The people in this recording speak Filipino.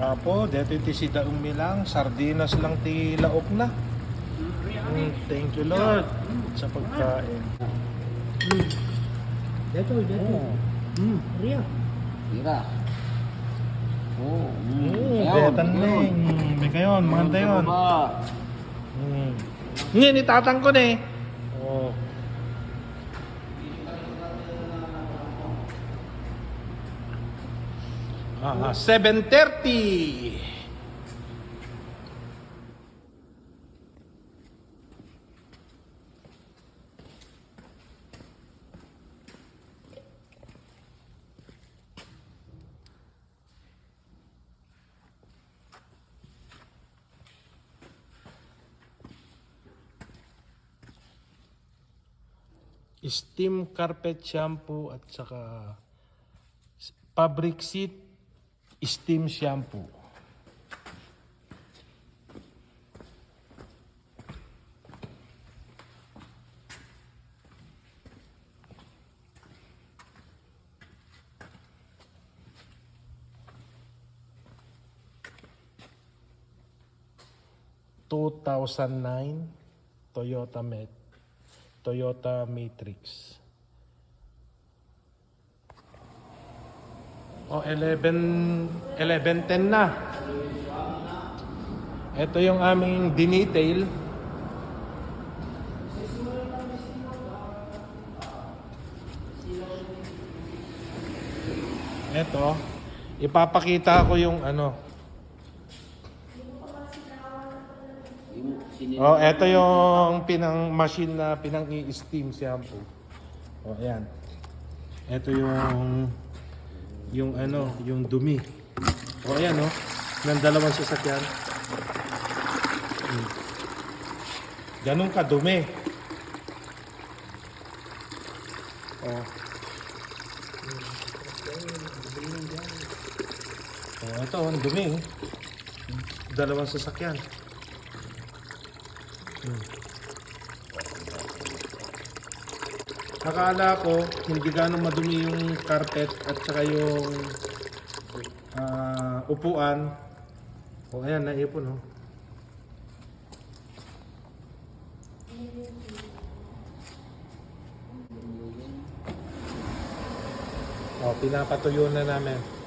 Apo, dito iti si daong milang, sardinas lang ti laok na. Mm, thank you Lord sa pagkain. Dito, dito. Oh. Hmm, Ria. Tira. Oo. Mm. Mm, betan yun. ning. May kayon, maganda yun. Mm. Ngayon, itatang ko na eh. Oh. Ah, 7.30. Steam carpet shampoo at saka fabric seat steam shampoo. Two thousand nine Toyota Met Toyota Matrix. O, 11, 11.10 na. Ito yung aming dinetail. Ito, ipapakita ko yung ano. Oh, ito yung pinang machine na pinang i-steam shampoo. Oh, ayan. Ito yung yung ano, yung dumi. Oh, ayan oh. Ng dalawang sasakyan. Hmm. Ganun kadumi. Oh. Oh, ito, ang dumi. oh. Dalawang sasakyan. Akala ko hindi gano'ng madumi yung carpet at saka yung ah, upuan. O ayan, naipon oh. O, pinapatuyo na namin.